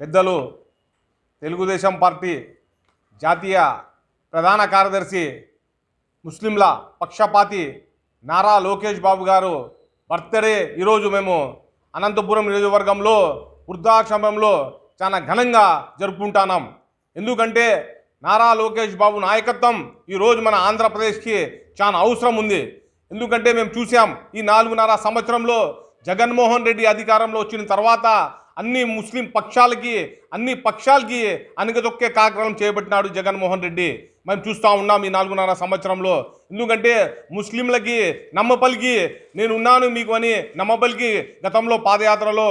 పెద్దలు తెలుగుదేశం పార్టీ జాతీయ ప్రధాన కార్యదర్శి ముస్లింల పక్షపాతి నారా లోకేష్ బాబు గారు బర్త్డే ఈరోజు మేము అనంతపురం నియోజకవర్గంలో వృద్ధాశ్రమంలో చాలా ఘనంగా జరుపుకుంటున్నాం. ఎందుకంటే నారా లోకేష్ బాబు నాయకత్వం ఈరోజు మన ఆంధ్రప్రదేశ్కి చాలా అవసరం ఉంది. ఎందుకంటే మేము చూసాం ఈ నాలుగున్నర సంవత్సరంలో జగన్మోహన్ రెడ్డి అధికారంలో వచ్చిన తర్వాత అన్ని ముస్లిం పక్షాలకి అన్ని పక్షాలకి అణగదొక్కే కార్యక్రమం చేపట్టినాడు జగన్మోహన్ రెడ్డి. మేము చూస్తూ ఉన్నాం ఈ నాలుగున్నర సంవత్సరంలో. ఎందుకంటే ముస్లింలకి నమ్మపలికి నేను ఉన్నాను మీకు అని నమ్మపలికి గతంలో పాదయాత్రలో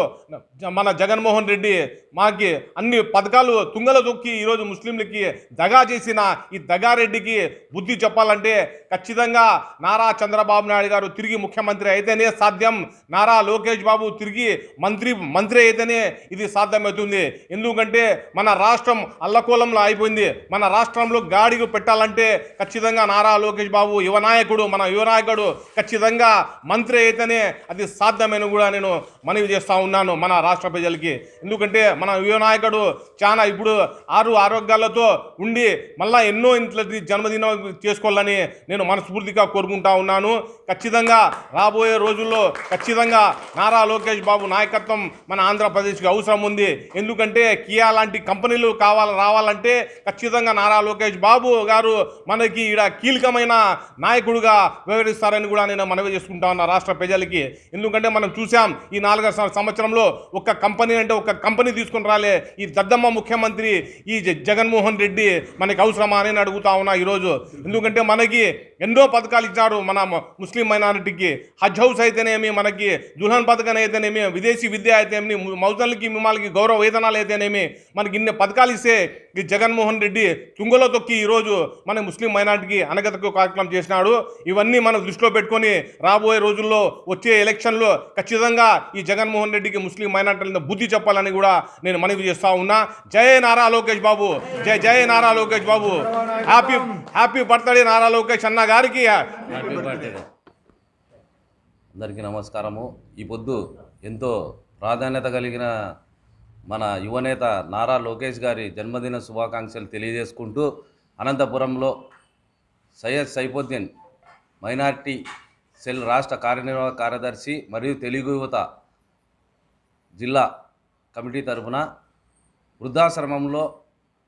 మన జగన్మోహన్ రెడ్డి మాకి అన్ని పథకాలు తుంగల తొక్కి ఈరోజు ముస్లింలకి దగా చేసిన ఈ దగారెడ్డికి బుద్ధి చెప్పాలంటే ఖచ్చితంగా నారా చంద్రబాబు నాయుడు గారు తిరిగి ముఖ్యమంత్రి అయితేనే సాధ్యం. నారా లోకేష్ బాబు తిరిగి మంత్రి మంత్రి అయితేనే ఇది సాధ్యమవుతుంది. ఎందుకంటే మన రాష్ట్రం అల్లకోలంలో అయిపోయింది. మన రాష్ట్రంలో గాడికి పెట్టాలంటే ఖచ్చితంగా నారా లోకేష్ బాబు యువ నాయకుడు మన యువ నాయకుడు ఖచ్చితంగా మంత్రి అయితేనే అది సాధ్యమైన కూడా నేను మనవి చేస్తూ ఉన్నాను మన రాష్ట్ర ప్రజలకి. ఎందుకంటే మన యువ నాయకుడు చాలా ఇప్పుడు ఆరు ఆరోగ్యాలతో ఉండి మళ్ళీ ఎన్నో ఇంట్లో జన్మదినం చేసుకోవాలని నేను మనస్ఫూర్తిగా కోరుకుంటా ఉన్నాను. ఖచ్చితంగా రాబోయే రోజుల్లో ఖచ్చితంగా నారా లోకేష్ బాబు నాయకత్వం మన ఆంధ్రప్రదేశ్కి అవసరం ఉంది. ఎందుకంటే కియా లాంటి కంపెనీలు కావాలి రావాలంటే ఖచ్చితంగా నారా లోకేష్ బాబు గారు మనకి ఈడ కీలకమైన నాయకుడుగా వ్యవహరిస్తారని కూడా నేను మనవి చేసుకుంటా ఉన్నా రాష్ట్ర ప్రజలకి. ఎందుకంటే మనం చూసాం ఈ నాలుగు సంవత్సరంలో ఒక్క కంపెనీ అంటే ఒక కంపెనీ తీసుకుని రాలే. ఈ దద్దమ్మ ముఖ్యమంత్రి ఈ జ- జగన్మోహన్ రెడ్డి మనకి అవసరమా అని అడుగుతా ఉన్నా ఈరోజు. ఎందుకంటే మనకి ఎన్నో పథకాలు ఇచ్చారు మన ముస్లిం మైనారిటీకి. హజ్ హౌస్ అయితేనేమి మనకి దుల్హన్ పథకం అయితేనేమి విదేశీ విద్య అయితేనేమి మౌజన్లకి మిమ్మల్ని గౌరవ వేతనాలు అయితేనేమి మనకి ఇన్ని పథకాలు ఇస్తే ఈ జగన్మోహన్ రెడ్డి తుంగలో తొక్కి ఈరోజు మన ముస్లిం మైనార్టీకి అనగతకు కార్యక్రమం చేసినాడు. ఇవన్నీ మనం దృష్టిలో పెట్టుకొని రాబోయే రోజుల్లో వచ్చే ఎలక్షన్లో ఖచ్చితంగా ఈ జగన్మోహన్ రెడ్డికి ముస్లిం మైనార్టీలను బుద్ధి చెప్పాలని కూడా నేను మనవి చేస్తా ఉన్నా. జై నారా లోకేష్ బాబు. జై జై Nara Lokesh Babu. Happy happy birthday Nara Lokesh అన్న గారికి. అందరికీ నమస్కారము. ఈ పొద్దు ఎంతో ప్రాధాన్యత కలిగిన మన యువనేత నారా లోకేష్ గారి జన్మదిన శుభాకాంక్షలు తెలియజేసుకుంటూ అనంతపురంలో సయ్యద్ సైఫుద్దీన్ మైనార్టీ సెల్ రాష్ట్ర కార్యనిర్వాహక కార్యదర్శి మరియు తెలుగు యువత జిల్లా కమిటీ తరఫున వృద్ధాశ్రమంలో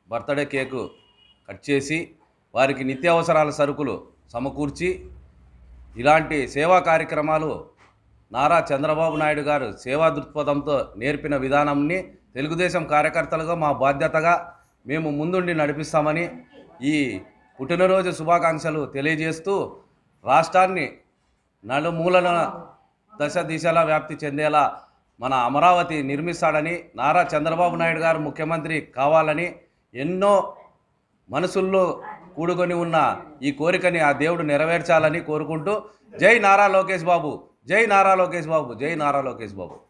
బర్త్డే కేకు కట్ చేసి వారికి నిత్యావసరాల సరుకులు సమకూర్చి ఇలాంటి సేవా కార్యక్రమాలు నారా చంద్రబాబు నాయుడు గారు సేవా దృక్పథంతో నేర్పిన విధానంని తెలుగుదేశం కార్యకర్తలుగా మా బాధ్యతగా మేము ముందుండి నడిపిస్తామని ఈ పుట్టినరోజు శుభాకాంక్షలు తెలియజేస్తూ రాష్ట్రాన్ని నలుమూలన దశ దిశలా వ్యాప్తి చెందేలా మన అమరావతి నిర్మిస్తాడని నారా చంద్రబాబు నాయుడు గారు ముఖ్యమంత్రి కావాలని ఎన్నో మనసుల్లో కూడుకొని ఉన్న ఈ కోరికని ఆ దేవుడు నెరవేర్చాలని కోరుకుంటూ జై నారా లోకేష్ బాబు. జై నారా లోకేష్ బాబు జై నారా లోకేష్ బాబు.